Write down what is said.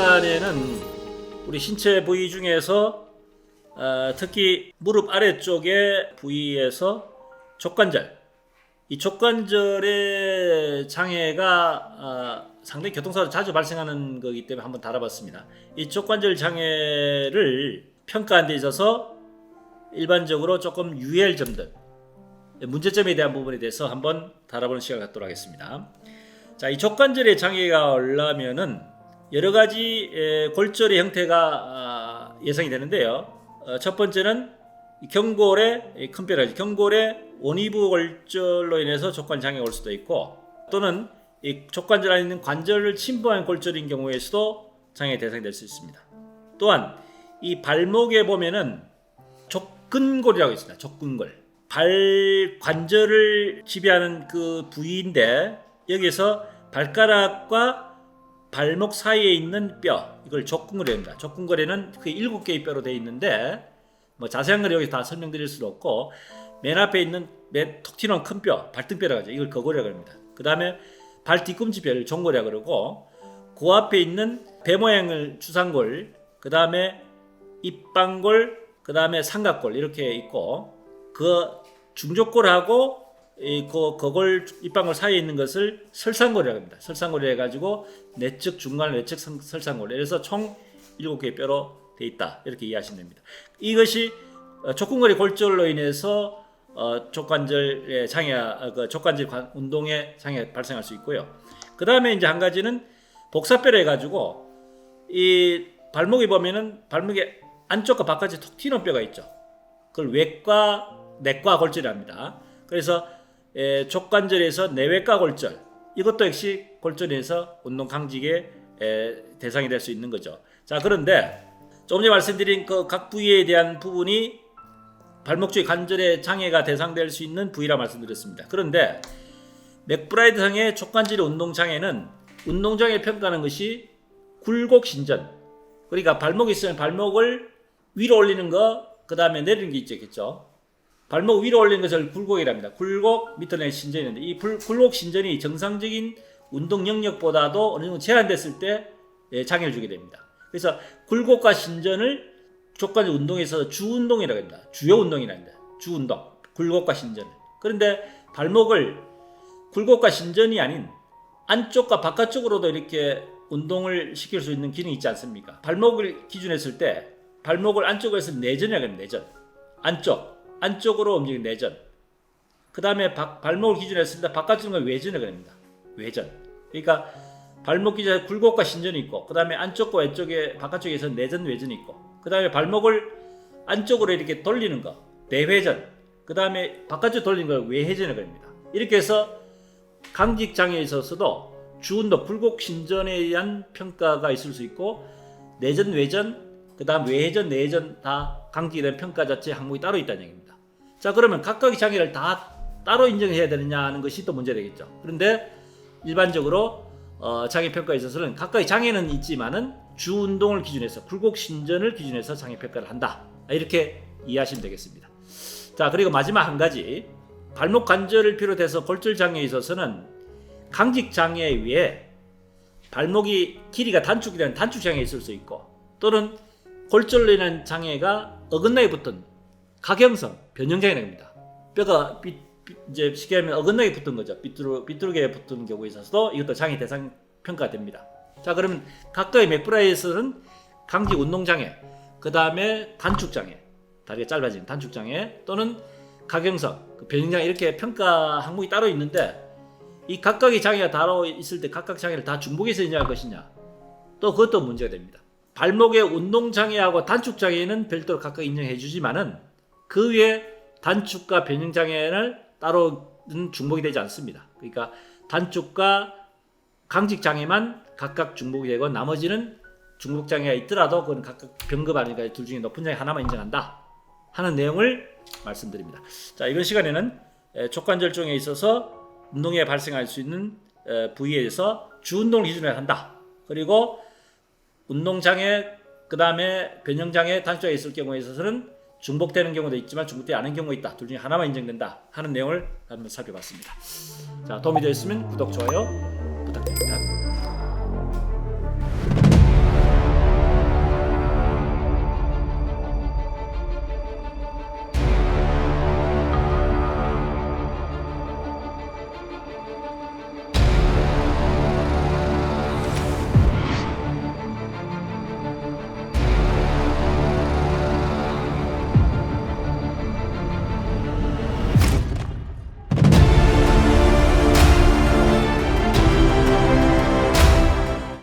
시간에는 우리 신체 부위 중에서 어, 특히 무릎 아래쪽의 부위에서 족관절, 이 족관절의 장애가 어, 상당히 교통사고 자주 발생하는 거기 때문에 한번 다뤄봤습니다. 이 족관절 장애를 평가한 데 있어서 일반적으로 조금 유의할 점들, 문제점에 대한 부분에 대해서 한번 다뤄보는 시간을 갖도록 하겠습니다. 자, 이 족관절의 장애가 올라면은 여러 가지 에, 골절의 형태가 아, 예상이 되는데요. 어, 첫 번째는 이 경골의 이큰 뼈라지 경골의 원위부 골절로 인해서 족관 장애가 올 수도 있고 또는 이 족관절 안에 있는 관절을 침범한 골절인 경우에서도 장애 대상이 될 수 있습니다. 또한 이 발목에 보면은 족근골이라고 있습니다. 족근골. 발 관절을 지배하는 그 부위인데 여기서 발가락과 발목 사이에 있는 뼈 이걸 족근골입니다. 족근골에는 그 일곱 개의 뼈로 되어 있는데 뭐 자세한 걸 여기서 다 설명드릴 수는 없고 맨 앞에 있는 맨 톡 튀는 큰 뼈 발등뼈라고 하죠. 이걸 거골이라고 합니다. 그 다음에 발 뒤꿈치 뼈를 종골이라고 그러고 그 앞에 있는 배 모양을 주상골 그 다음에 입방골 그 다음에 삼각골 이렇게 있고 그 중족골하고 이그 거골 입방골 사이에 있는 것을 설상골이라고 합니다. 설상골이 해가지고 내측 중간 성- 설상골. 그래서 총 7개의 뼈로 돼 있다. 이렇게 이해하시면 됩니다. 이것이 어, 족근골의 골절로 인해서 어, 족관절의 장애, 어, 그 족관절 관- 운동에 장애 발생할 수 있고요. 그 다음에 이제 한 가지는 복사뼈로 해가지고 이 발목에 보면은 발목에 안쪽과 바깥에 톡 튀는 뼈가 있죠. 그걸 외과 내과 골절이랍니다. 그래서 에, 족관절에서 내외과 골절 이것도 역시 골절에서 운동 강직의 에, 대상이 될 수 있는 거죠. 자 그런데 조금 전에 말씀드린 그 각 부위에 대한 부분이 발목 주위 관절의 장애가 대상될 수 있는 부위라 말씀드렸습니다. 그런데 맥브라이드상의 족관절 운동 장애는 운동 장애 평가하는 것이 굴곡 신전 그러니까 발목이 있으면 발목을 위로 올리는 거, 그 다음에 내리는 게 있겠죠. 발목 위로 올리는 것을 굴곡이랍니다. 굴곡 신전이 있는데 이 불- 굴곡 신전이 정상적인 운동 영역보다도 어느 정도 제한됐을 때 예, 장애를 주게 됩니다. 그래서 굴곡과 신전을 족관절 운동에서 주 운동이라고 합니다. 주요 운동이라고 합니다. 주 운동. 굴곡과 신전. 그런데 발목을 굴곡과 신전이 아닌 안쪽과 바깥쪽으로도 이렇게 운동을 시킬 수 있는 기능이 있지 않습니까? 발목을 기준했을 때 발목을 안쪽으로 해서 내전이라고 합니다. 내전. 안쪽. 안쪽으로 움직이는 내전. 그 다음에 발목을 기준했을 때 바깥쪽은 외전이라고 합니다. 외전. 그러니까 발목 기준에 굴곡과 신전이 있고 그 다음에 안쪽과 외쪽에 바깥쪽에서 내전 외전이 있고 그 다음에 발목을 안쪽으로 이렇게 돌리는 거 내회전 그 다음에 바깥쪽 돌리는 걸 외회전이라고 합니다. 이렇게 해서 강직 장애에 있어서도 주운동 굴곡 신전에 의한 평가가 있을 수 있고 내전 외전 그 다음 외전 내전 다 강직에 대한 평가 자체 항목이 따로 있다는 얘기입니다. 자 그러면 각각의 장애를 다 따로 인정해야 되느냐 하는 것이 또 문제 되겠죠. 그런데 일반적으로 어, 장애 평가에 있어서는 각각의 장애는 있지만은 주 운동을 기준해서 굴곡 신전을 기준해서 장애 평가를 한다. 이렇게 이해하시면 되겠습니다. 자 그리고 마지막 한 가지 발목 관절을 비롯해서 골절 장애에 있어서는 강직 장애에 의해 발목이 길이가 단축이 되는 단축 장애 있을 수 있고 또는 골절로 인한 장애가 어긋나게 붙은 가경성 변형 장애입니다. 뼈가 삐, 삐- 이제 쉽게 하면 어긋나게 붙은 거죠. 삐뚤어 삐뚤게 붙은 경우에 있어서도 이것도 장애 대상 평가됩니다. 자 그러면 각각의 맥브라이에서는 강직 운동 장애, 그 다음에 단축 장애, 다리가 짧아지는 단축 장애 또는 가경성, 그 변형 장애 이렇게 평가 항목이 따로 있는데 이 각각의 장애가 따로 있을 때 각각 장애를 다 중복해서 인정할 것이냐 또 그것도 문제가 됩니다. 발목의 운동 장애하고 단축 장애는 별도로 각각 인정해 주지만은 그 외에 단축과 변형 장애를 따로는 중복이 되지 않습니다. 그러니까 단축과 강직 장애만 각각 중복이 되고 나머지는 중복 장애가 있더라도 그건 각각 병급 아니니까 둘 중에 높은 장애 하나만 인정한다 하는 내용을 말씀드립니다. 자 이번 시간에는 에, 족관절종에 있어서 운동에 발생할 수 있는 에, 부위에 대해서 주운동을 기준으로 한다. 그리고 운동 장애 그 다음에 변형 장애 단축에 있을 경우에 있어서는 중복되는 경우도 있지만 중복되지 않은 경우가 있다. 둘 중에 하나만 인정된다 하는 내용을 한번 살펴봤습니다. 자 도움이 되었으면 구독 좋아요 부탁드립니다.